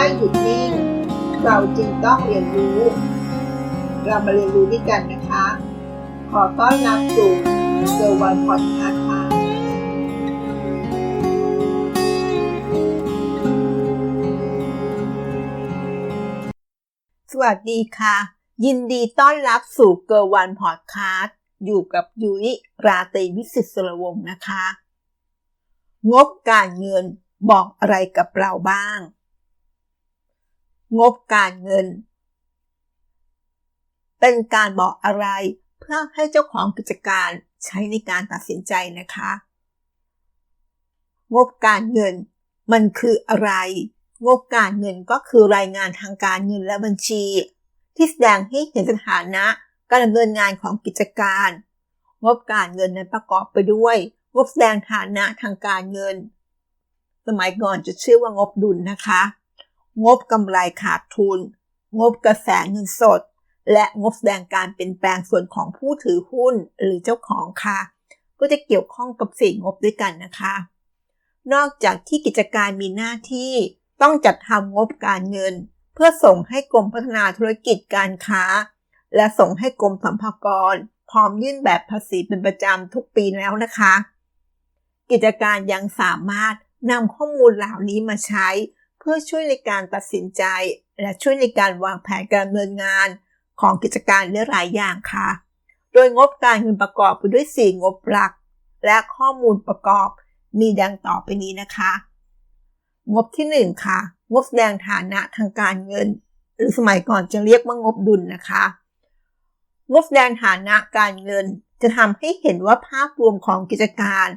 ไม่หยุดนิ่ง เราจึงต้องเรียนรู้ เรามาเรียนรู้ด้วยกันนะคะ ขอต้อนรับสู่เซอร์วันพอดคาส์ค่ะสวัสดีค่ะ ยินดีต้อนรับสู่เกอร์วันพอดคาสต์อยู่กับยุ้ยราตรีวิสิตสุรวงนะคะ งบการเงินบอกอะไรกับเราบ้าง งบการเงิน เป็นการบอกอะไรเพื่อให้เจ้าของกิจการใช้ในการตัดสินใจนะคะ งบการเงิน มันคืออะไร งบการเงินก็คือรายงานทางการเงินและบัญชี ที่แสดงให้เห็นสถานะการดำเนินงานของกิจการ งบการเงินนั้นประกอบไปด้วย งบแสดงฐานะทางการเงิน สมัยก่อนจะชื่อว่างบดุลนะคะ งบกำไรขาดทุน งบกระแสเงินสด และงบแสดงการเปลี่ยนแปลงส่วนของผู้ถือหุ้นหรือเจ้าของค่ะ ก็จะเกี่ยวข้องกับสี่งบด้วยกันนะคะ นอกจากที่กิจการมีหน้าที่ต้องจัดทำงบการเงิน เพื่อส่งให้กรมพัฒนาธุรกิจการค้า และส่งให้กรมสรรพากร พร้อมยื่นแบบภาษีเป็นประจำทุกปีแล้วนะคะ กิจการยังสามารถนำข้อมูลเหล่านี้มาใช้ เพื่อช่วยในการตัดสินใจ และช่วยในการวางแผนการดำเนินงานของกิจการได้หลายอย่างค่ะ โดยงบการเงินประกอบไปด้วย 4 งบหลัก และข้อมูลประกอบมีดังต่อไปนี้นะคะ งบที่ 1 ค่ะ งบแสดงฐานะทางการเงิน หรือสมัยก่อนจะเรียกว่างบดุลนะคะ งบแสดงฐานะการเงินจะทำให้เห็นว่าภาพรวมของกิจการ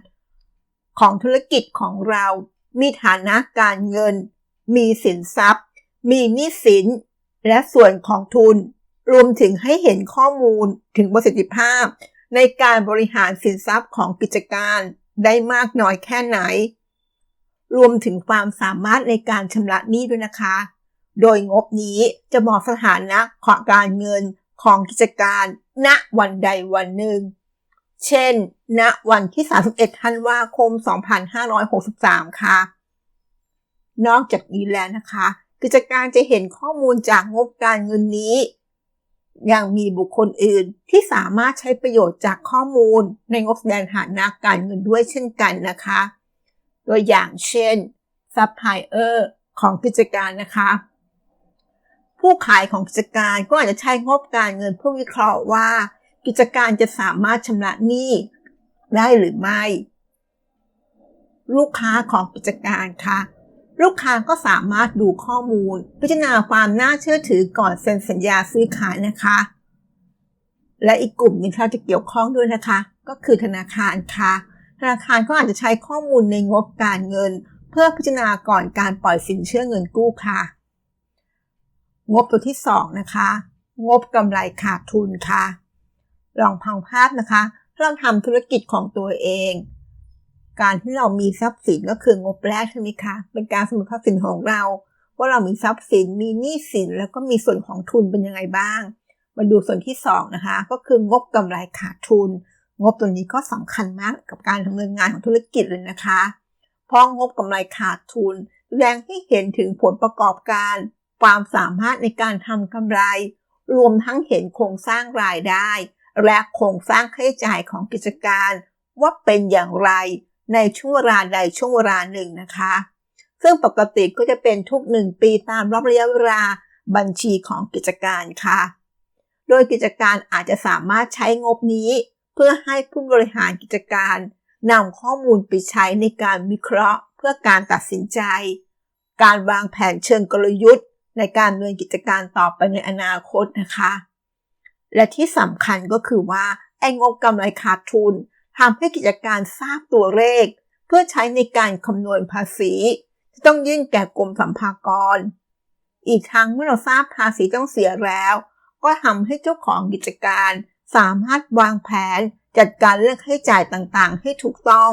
ของธุรกิจของเรา มีฐานะการเงิน มีสินทรัพย์ มีหนี้สิน และส่วนของทุน รวมถึงให้เห็นข้อมูลถึงประสิทธิภาพ ในการบริหารสินทรัพย์ของกิจการได้มากน้อยแค่ไหน รวมถึงความสามารถในการชำระหนี้ด้วยนะคะ โดยงบนี้จะบอกสถานะของการเงินของกิจการณวันใดวันหนึ่ง เช่น ณ วันที่ 31 ธันวาคม 2563 ค่ะ นอกจากนี้แล้วนะคะ กิจการจะเห็นข้อมูลจากงบการเงินนี้ ยังมีบุคคลอื่นที่สามารถใช้ประโยชน์จากข้อมูล ในงบแสดงฐานะการเงินด้วยเช่นกันนะคะ ตัวอย่างเช่นซัพพลายเออร์ของกิจการนะคะ ผู้ขายของกิจการก็อาจจะใช้งบการเงินเพื่อวิเคราะห์ว่า กิจการจะสามารถชำระหนี้ได้หรือไม่ ลูกค้าของกิจการค่ะ ลูกค้าก็สามารถดูข้อมูล พิจารณาความน่าเชื่อถือก่อนเซ็นสัญญาซื้อขายนะคะ และอีกกลุ่มหนึงที่เราจะเกี่ยวข้องด้วยนะคะ ก็คือธนาคารค่ะ ธนาคารก็อาจจะใช้ข้อมูลในงบการเงิน เพื่อพิจารณาก่อนการปล่อยสินเชื่อเงินกู้ค่ะ งบตัวที่ 2 นะคะ งบกำไรขาดทุนค่ะ ลองพังภาพนะคะถ้าเราทำธุรกิจของตัวเอง การที่เรามีทรัพย์สินก็คืองบแรกใช่ไหมคะ เป็นการสมุดทรัพย์สินของเรา ว่าเรามีทรัพย์สิน มีหนี้สิน แล้วก็มีส่วนของทุนเป็นยังไงบ้าง มาดูส่วนที่2นะคะ ก็คืองบกำไรขาดทุน งบตัวนี้ก็สำคัญมากกับการดำเนินงานของธุรกิจเลยนะคะ เพราะงบกำไรขาดทุนแสดงให้เห็นถึงผลประกอบการ ความสามารถในการทำกำไร รวมทั้งเห็นโครงสร้างรายได้ และโครงสร้างค่าใช้จ่ายของกิจการ ว่าเป็นอย่างไร ในช่วงเวลาใดช่วงเวลาหนึ่งนะคะ ซึ่งปกติก็จะเป็นทุกหนึ่งปีตามรอบระยะเวลาบัญชีของกิจการค่ะ โดยกิจการอาจจะสามารถใช้งบนี้ เพื่อให้ผู้บริหารกิจการนำข้อมูลไปใช้ในการวิเคราะห์ เพื่อการตัดสินใจ การวางแผนเชิงกลยุทธ์ ในการดำเนินกิจการต่อไปในอนาคตนะคะ และที่สำคัญก็คือว่าไอ้งบกำไรขาดทุน ทำให้กิจการทราบตัวเลข เพื่อใช้ในการคำนวณภาษีที่ต้องยื่นแก่กรมสัมภากร อีกทั้งเมื่อเราทราบภาษีต้องเสียแล้ว ก็ทำให้เจ้าของกิจการสามารถวางแผนจัดการเรื่องค่าใช้จ่ายต่างๆ ให้ถูกต้อง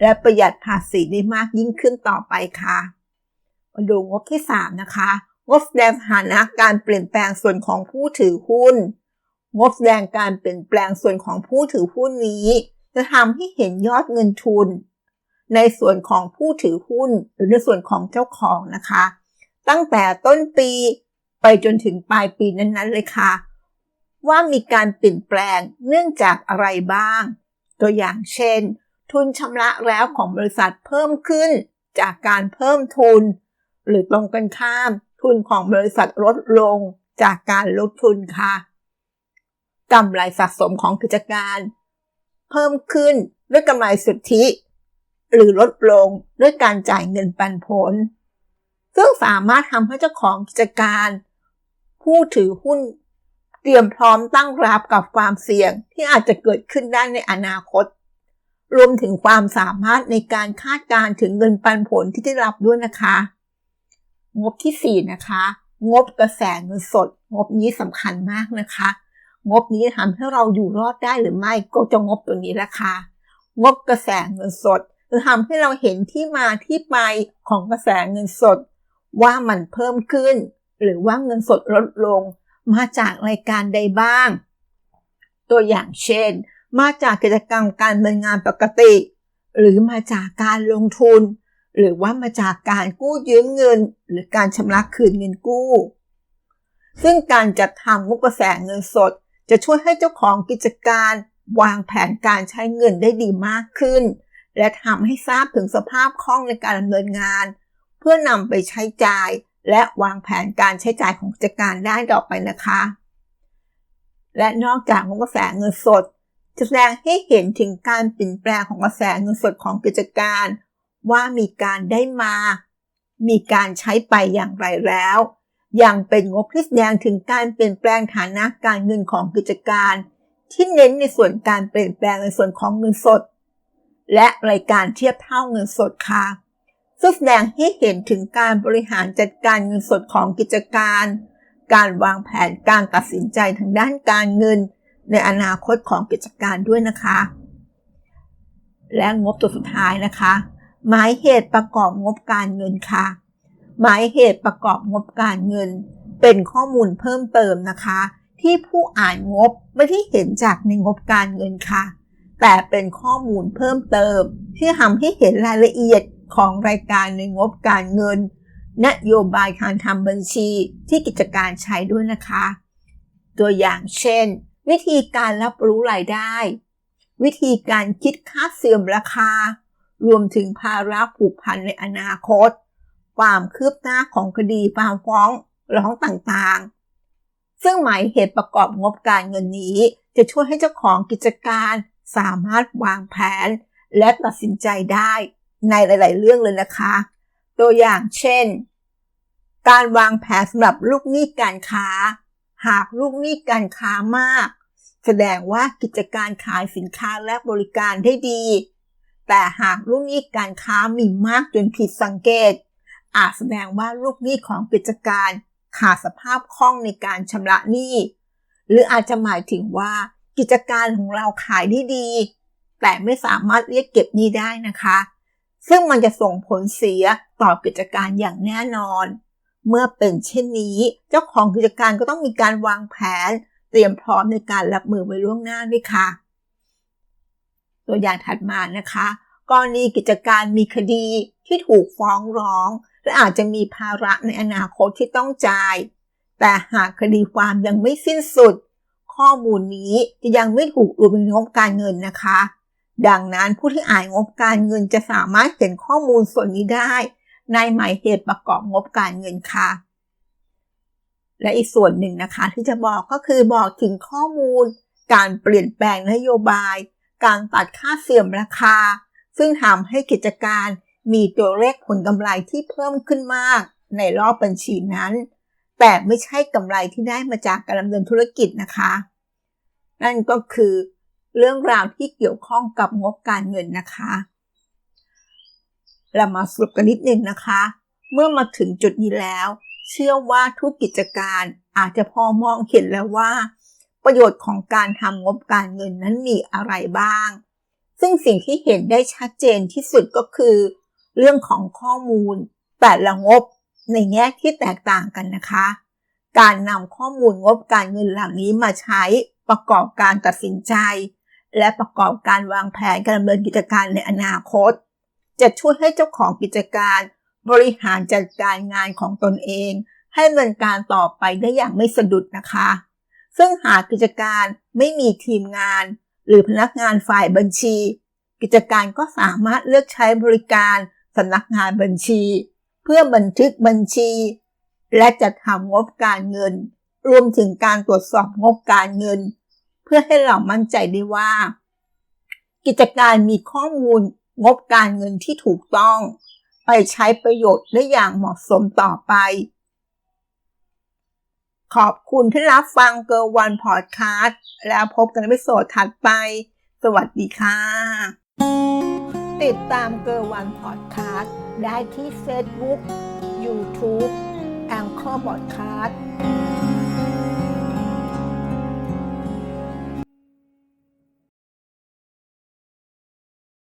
และประหยัดภาษีได้มากยิ่งขึ้นต่อไปค่ะมาดูงบที่ 3 นะคะงบแสดงฐานะการเปลี่ยนแปลงส่วนของผู้ถือหุ้น งบแสดงการเปลี่ยนแปลงส่วนของผู้ถือหุ้นนี้ จะทำให้เห็นยอดเงินทุน ในส่วนของผู้ถือหุ้น หรือในส่วนของเจ้าของนะคะ ตั้งแต่ต้นปีไปจนถึงปลายปีนั้นๆเลยค่ะ ว่ามีการเปลี่ยนแปลงเนื่องจากอะไรบ้าง ตัวอย่างเช่น ทุนชำระแล้วของบริษัทเพิ่มขึ้นจากการเพิ่มทุน หรือตรงกันข้าม ทุนของบริษัทลดลงจากการลดทุนค่ะกำไรสะสมของกิจการ เพิ่มขึ้นด้วยกำไรสุทธิ หรือลดลงด้วยการจ่ายเงินปันผล ซึ่งสามารถทำให้เจ้าของกิจการ ผู้ถือหุ้นเตรียมพร้อมตั้งรับกับความเสี่ยงที่อาจจะเกิดขึ้นได้ในอนาคต รวมถึงความสามารถในการคาดการถึงเงินปันผลที่ได้รับด้วยนะคะ งบที่ 4 นะคะ งบกระแสเงินสด งบนี้สำคัญมากนะคะ งบนี้ทำให้เราอยู่รอดได้หรือไม่ก็จะงบตัวนี้แหละค่ะ งบกระแสเงินสดจะทำให้เราเห็นที่มาที่ไปของกระแสเงินสด ว่ามันเพิ่มขึ้น หรือว่าเงินสดลดลง มาจากรายการใดบ้าง ตัวอย่างเช่น มาจากกิจกรรมการดำเนินงานปกติ หรือมาจากการลงทุน หรือว่ามาจากการกู้ยืมเงิน หรือการชำระคืนเงินกู้ ซึ่งการจัดทำงบกระแสเงินสด จะช่วยให้เจ้าของกิจการวางแผนการใช้เงินได้ดีมากขึ้น และทำให้ทราบถึงสภาพคล่องในการดำเนินงาน เพื่อนำไปใช้จ่าย และวางแผนการใช้จ่ายของกิจการได้ต่อไปนะคะ และนอกจากงบกระแสเงินสดจะแสดงให้เห็นถึงการเปลี่ยนแปลงของกระแสเงินสดของกิจการ ว่ามีการได้มา มีการใช้ไปอย่างไรแล้ว ยังเป็นงบที่แสดงถึงการเปลี่ยนแปลงฐานะการเงินของกิจการ ที่เน้นในส่วนการเปลี่ยนแปลงในส่วนของเงินสด และรายการเทียบเท่าเงินสดค่ะซึ่งแสดงให้เห็นถึงการบริหารจัดการเงินสดของกิจการ การวางแผนการตัดสินใจทางด้านการเงิน ในอนาคตของกิจการด้วยนะคะ และงบตัวสุดท้ายนะคะ หมายเหตุประกอบงบการเงินค่ะ หมายเหตุประกอบงบการเงิน เป็นข้อมูลเพิ่มเติมนะคะ ที่ผู้อ่านงบไม่ได้เห็นจากในงบการเงินค่ะ แต่เป็นข้อมูลเพิ่มเติม ที่ทำให้เห็นรายละเอียดของรายการในงบการเงิน นโยบายการทำบัญชีที่กิจการใช้ด้วยนะคะ ตัวอย่างเช่น วิธีการรับรู้รายได้ วิธีการคิดค่าเสื่อมราคา รวมถึงภาระผูกพันในอนาคต ความคืบหน้าของคดีความฟ้องร้องต่างๆ ซึ่งหมายเหตุประกอบงบการเงินนี้ จะช่วยให้เจ้าของกิจการสามารถวางแผน และตัดสินใจได้ในหลาย ๆ เรื่องเลยนะคะ ตัวอย่างเช่น การวางแผนสำหรับลูกหนี้การค้า หากลูกหนี้การค้ามาก แสดงว่ากิจการขายสินค้าและบริการได้ดี แต่หากลูกหนี้การค้ามีมากจนผิดสังเกต อาจแสดงว่าลูกหนี้ของกิจการขาดสภาพคล่องในการชำระหนี้ หรืออาจจะหมายถึงว่ากิจการของเราขายได้ดี แต่ไม่สามารถเรียกเก็บหนี้ได้นะคะ ซึ่งมันจะส่งผลเสียต่อกิจการอย่างแน่นอน เมื่อเป็นเช่นนี้ เจ้าของกิจการก็ต้องมีการวางแผน เตรียมพร้อมในการรับมือไว้ล่วงหน้าด้วยค่ะ ตัวอย่างถัดมานะคะ กรณีกิจการมีคดีที่ถูกฟ้องร้อง และอาจจะมีภาระในอนาคตที่ต้องจ่าย แต่หากคดีความยังไม่สิ้นสุด ข้อมูลนี้จะยังไม่ถูกรวมในงบการเงินนะคะ ดังนั้นผู้ที่อ่านงบการเงินจะสามารถเห็นข้อมูลส่วนนี้ได้ ในหมายเหตุประกอบงบการเงินค่ะ และอีกส่วนหนึ่งนะคะที่จะบอกก็คือบอกถึงข้อมูล การเปลี่ยนแปลงนโยบาย การตัดค่าเสื่อมราคา ซึ่งทำให้กิจการ มีตัวเลขผลกำไรที่เพิ่มขึ้นมากในรอบบัญชีนั้น แต่ไม่ใช่กำไรที่ได้มาจากการดำเนินธุรกิจนะคะ นั่นก็คือเรื่องราวที่เกี่ยวข้องกับงบการเงินนะคะ เรามาสรุปกันนิดนึงนะคะ เมื่อมาถึงจุดนี้แล้ว เชื่อว่าทุกกิจการอาจจะพอมองเห็นแล้วว่า ประโยชน์ของการทำงบการเงินนั้นมีอะไรบ้าง ซึ่งสิ่งที่เห็นได้ชัดเจนที่สุดก็คือ เรื่องของข้อมูล แต่ละงบในแง่ที่แตกต่างกันนะคะ การนำข้อมูลงบการเงินเหล่านี้มาใช้ประกอบการตัดสินใจ และประกอบการวางแผนการดำเนินกิจการในอนาคต จะช่วยให้เจ้าของกิจการบริหารจัดการงานของตนเอง ให้ดำเนินการต่อไปได้อย่างไม่สะดุดนะคะ ซึ่งหากกิจการไม่มีทีมงาน หรือพนักงานฝ่ายบัญชี กิจการก็สามารถเลือกใช้บริการ สำนักงานบัญชี เพื่อบันทึกบัญชี และจัดทำงบการเงิน รวมถึงการตรวจสอบงบการเงิน เพื่อให้เรามั่นใจได้ว่า กิจการมีข้อมูลงบการเงินที่ถูกต้อง ไปใช้ประโยชน์ได้อย่างเหมาะสมต่อไป ขอบคุณที่รับฟังเกอร์วันพอดคาสต์แล้วพบกันในวิดีโอถัดไป สวัสดีค่ะ ติดตามเกอร์วันพอดคาสต์ได้ที่เฟซบุ๊กยูทูบแองเกอร์พอดคาสต์